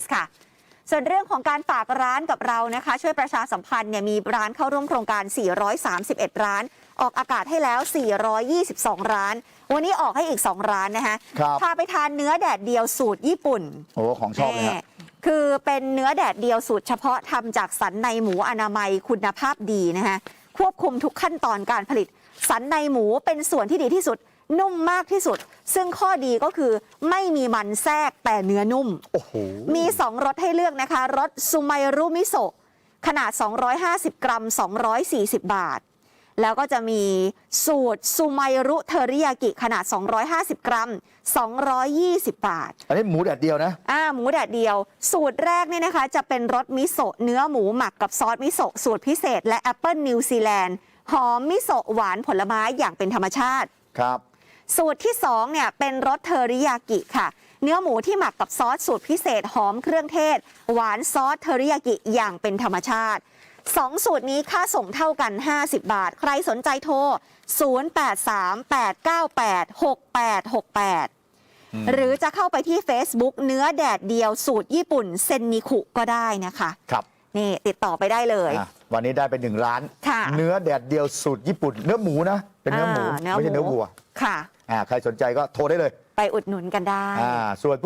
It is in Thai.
สค่ะ ส่วนเรื่องของการฝากร้านกับเรานะคะ ช่วยประชาสัมพันธ์เนี่ยมีร้านเข้าร่วมโครงการ 431 ร้าน ออกอากาศให้แล้ว 422 ร้าน วันนี้ออกให้อีก 2 ร้านนะคะครับพาไปทานเนื้อแดดเดียวสูตรญี่ปุ่น โอ้ของชอบเลยฮะแน่คือเป็นเนื้อแดดเดียวสูตรเฉพาะทำจากสันในหมูอนามัยคุณภาพดีนะคะควบคุมทุกขั้นตอนการผลิต สันในหมูเป็นส่วนที่ดีที่สุด นุ่มมากที่สุด ซึ่งข้อดีก็คือไม่มีมันแทรกแต่เนื้อนุ่ม โอ้โห มี2รสให้เลือกนะคะ รสซูไมรุมิโซะขนาด 250 กรัม 240 บาท แล้วก็จะมีสูตรซูไมรุเทอริยากิขนาด 250 กรัม 220 บาท อันนี้หมูแดดเดียวนะ อ่าหมูแดดเดียว สูตรแรกเนี่ยนะคะ จะเป็นรสมิโซะเนื้อหมูหมักกับซอสมิโซะสูตรพิเศษ และแอปเปิลนิวซีแลนด์หอมมิโซะหวานผลไม้อย่างเป็นธรรมชาติ ครับ สูตรที่2เนี่ยเป็นรสเทอริยากิค่ะ เนื้อหมูที่หมักกับซอสสูตรพิเศษหอมเครื่องเทศ หวานซอสเทอริยากิอย่างเป็นธรรมชาติ2สูตรนี้ค่าส่งเท่ากัน 50 บาท ใครสนใจโทร 0838986868 หรือจะเข้าไปที่ Facebook เนื้อแดดเดียวสูตรญี่ปุ่นเซนนิคุก็ได้นะคะ ครับ นี่ติดต่อไปได้เลยอะวันนี้ได้เป็นหนึ่งร้านค่ะเนื้อแดดเดียวสูตรญี่ปุ่น เนื้อหมูนะ เป็นเนื้อหมูาไม่ใช่เนื้อวัว ค่ะ อ่าใครสนใจก็โทรได้เลย ไปอุดหนุนกันได้ อ่าส่วน